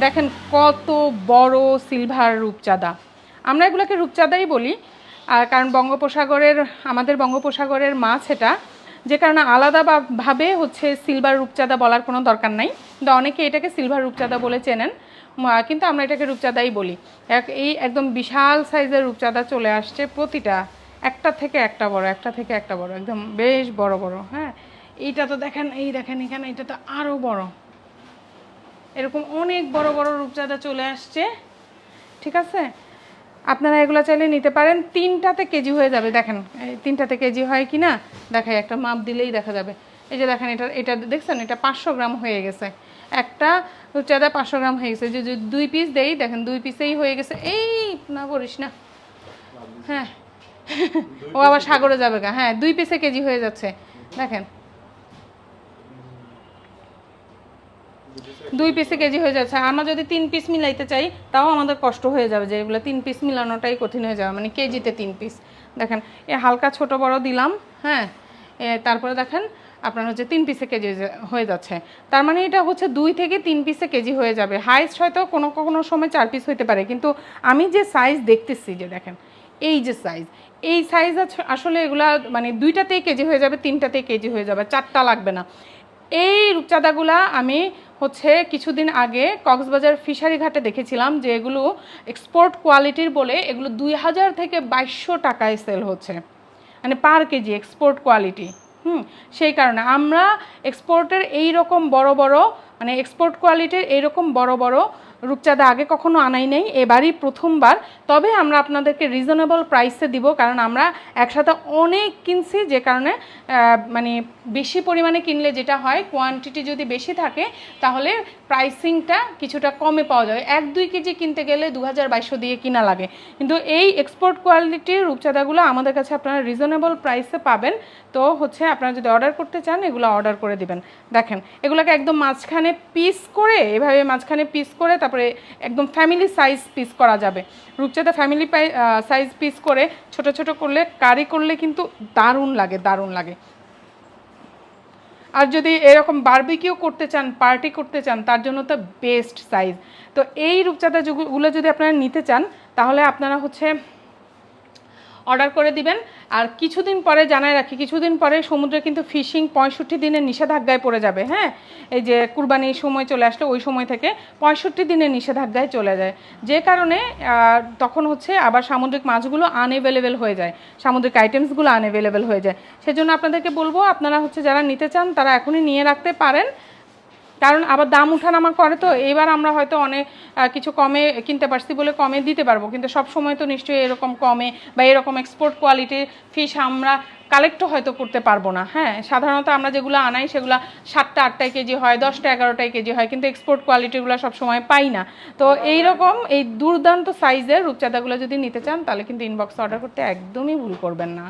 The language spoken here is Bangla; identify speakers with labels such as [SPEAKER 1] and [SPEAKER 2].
[SPEAKER 1] দেখেন কত বড় সিলভার রূপচাঁদা। আমরা এগুলোকে রূপচাঁদাই বলি, আর কারণ বঙ্গোপসাগরের, আমাদের বঙ্গোপসাগরের মাছ এটা, যে কারণে আলাদা বা- ভাবে হচ্ছে সিলভার রূপচাঁদা বলার কোনো দরকার নাই। কিন্তু অনেকে এটাকে সিলভার রূপচাঁদা বলে চেনেন কিন্তু আমরা এটাকে রূপচাঁদাই বলি। এক- এই একদম বিশাল সাইজের রূপচাঁদা চলে আসছে প্রতিটা, একটা থেকে একটা বড়, একটা থেকে একটা বড়, একদম বেশ বড় বড় হ্যাঁ। এইটা তো দেখেন, এই দেখেন এখানে, এটা তো আরও বড়। এরকম অনেক বড় বড় রূপচাঁদা চলে আসছে। ঠিক আছে? আপনারা এগুলো চাইলে নিতে পারেন। তিনটাতে কেজি হয়ে যাবে, দেখেন। তিনটাতে কেজি হয় কি না? দেখাই, একটা মাপ দিলেই দেখা যাবে। এই যে দেখেন, এটা এটা দেখছেন? এটা পাঁচশো গ্রাম হয়ে গেছে। একটা রূপচাঁদা পাঁচশো গ্রাম হয়ে গেছে। যদি দুই পিস দেই, দেখেন, দুই পিসেই হয়ে গেছে। এই, না করিস না। হ্যাঁ। ও আবার সাগরে যাবে গা। হ্যাঁ দুই পিসে কেজি হয়ে যাচ্ছে। দেখেন দুই পিসে কেজি হয়ে যাচ্ছে। আমরা যদি তিন পিস মিলাইতে চাই, তাও আমাদের কষ্ট হয়ে যাবে যে এগুলো তিন পিস মিলানোটাই কঠিন হয়ে যাবে মানে কেজিতে তিন পিস দেখেন, এ হালকা ছোট বড় দিলাম হ্যাঁ? তারপরে দেখেন, আপনার হচ্ছে তিন পিসে কেজি হয়ে যাচ্ছে। তার মানে এটা হচ্ছে দুই থেকে তিন পিসে কেজি হয়ে যাবে। হাইস্ট হয়তো কোনো কোনো সময় চার পিস হইতে পারে, কিন্তু আমি যে সাইজ দেখতেছি যে দেখেন, এই যে সাইজ এই সাইজ আসলে এগুলা মানে দুইটাতেই কেজি হয়ে যাবে, তিনটাতেই কেজি হয়ে যাবে, চারটা লাগবে না। এই রূপচাঁদাগুলা আমি হচ্ছে কিছুদিন আগে কক্সবাজার ফিশারি ঘাটে দেখেছিলাম যে এগুলো এক্সপোর্ট কোয়ালিটির বলে এগুলো দুই হাজার থেকে বাইশশো টাকায় সেল হচ্ছে। মানে পার কেজি এক্সপোর্ট কোয়ালিটি হুম, সেই কারণে আমরা এক্সপোর্টের এই রকম বড় বড় মানে এক্সপোর্ট কোয়ালিটির এইরকম বড় বড় রূপচাঁদা আগে কখনো আনাই নেই, এবারই প্রথমবার। তবে আমরা আপনাদেরকে রিজনেবল প্রাইসে দিব, কারণ আমরা একসাথে অনেক কিনছি, যে কারণে মানে বেশি পরিমাণে কিনলে যেটা হয় কোয়ান্টিটি যদি বেশি থাকে, তাহলে প্রাইসিংটা কিছুটা কমে পাওয়া যাবে এক দুই কেজি কিনতে গেলে দু হাজার বাইশশো দিয়ে কিনা লাগে। কিন্তু এই এক্সপোর্ট কোয়ালিটির রূপচাঁদাগুলো আমাদের কাছে আপনারা রিজনেবল প্রাইসে পাবেন। তো হচ্ছে আপনারা যদি অর্ডার করতে চান, এগুলো অর্ডার করে দিবেন। দেখেন, এগুলোকে একদম মাঝখানে পিস করে, এভাবে মাঝখানে পিস করে তারপরে একদম ফ্যামিলি সাইজ পিস করা যাবে। রূপচাঁদা ফ্যামিলি সাইজ পিস করে ছোট ছোট করলে, কারি করলে কিন্তু দারুণ লাগে দারুণ লাগে। আর যদি এরকম বার্বিকিও করতে চান পার্টি করতে চান, তার জন্য তো বেস্ট সাইজ তো এই রূপচাঁদাগুলো যদি আপনারা নিতে চান, তাহলে আপনারা হচ্ছে অর্ডার করে দিবেন। আর কিছুদিন পরে জানায় রাখি, কিছুদিন পরে সমুদ্রে কিন্তু ফিশিং পঁয়ষট্টি দিনের নিষেধাজ্ঞায় পড়ে যাবে হ্যাঁ? এই যে কুরবানির সময় চলে আসলে, ওই সময় থেকে পঁয়ষট্টি দিনের নিষেধাজ্ঞায় চলে যায়। যে কারণে তখন হচ্ছে আবার সামুদ্রিক মাছগুলো আনএভেলেবেল হয়ে যায়। সামুদ্রিক আইটেমসগুলো আনএভেলেবেল হয়ে যায়। সেজন্য আপনাদেরকে বলব, আপনারা হচ্ছে যারা নিতে চান, তারা এখনই নিয়ে রাখতে পারেন। কারণ আবার দাম উঠানামা করে তো, এবার আমরা হয়তো অনেক কিছু কমে কিনতে পারছি বলে কমে দিতে পারব। কিন্তু সব সময় তো নিশ্চয়ই এরকম কমে বা এরকম এক্সপোর্ট কোয়ালিটির ফিশ আমরা কালেক্টও হয়তো করতে পারব না। হ্যাঁ সাধারণত আমরা যেগুলো আনাই সেগুলো সাতটা আটটায় কেজি হয়, দশটা এগারোটায় কেজি হয়, কিন্তু এক্সপোর্ট কোয়ালিটিগুলো সব সময় পাই না। তো এই রকম এই দুর্দান্ত সাইজের রূপচাঁদাগুলো যদি নিতে চান, তাহলে কিন্তু ইনবক্স অর্ডার করতে একদমই ভুল করবেন না।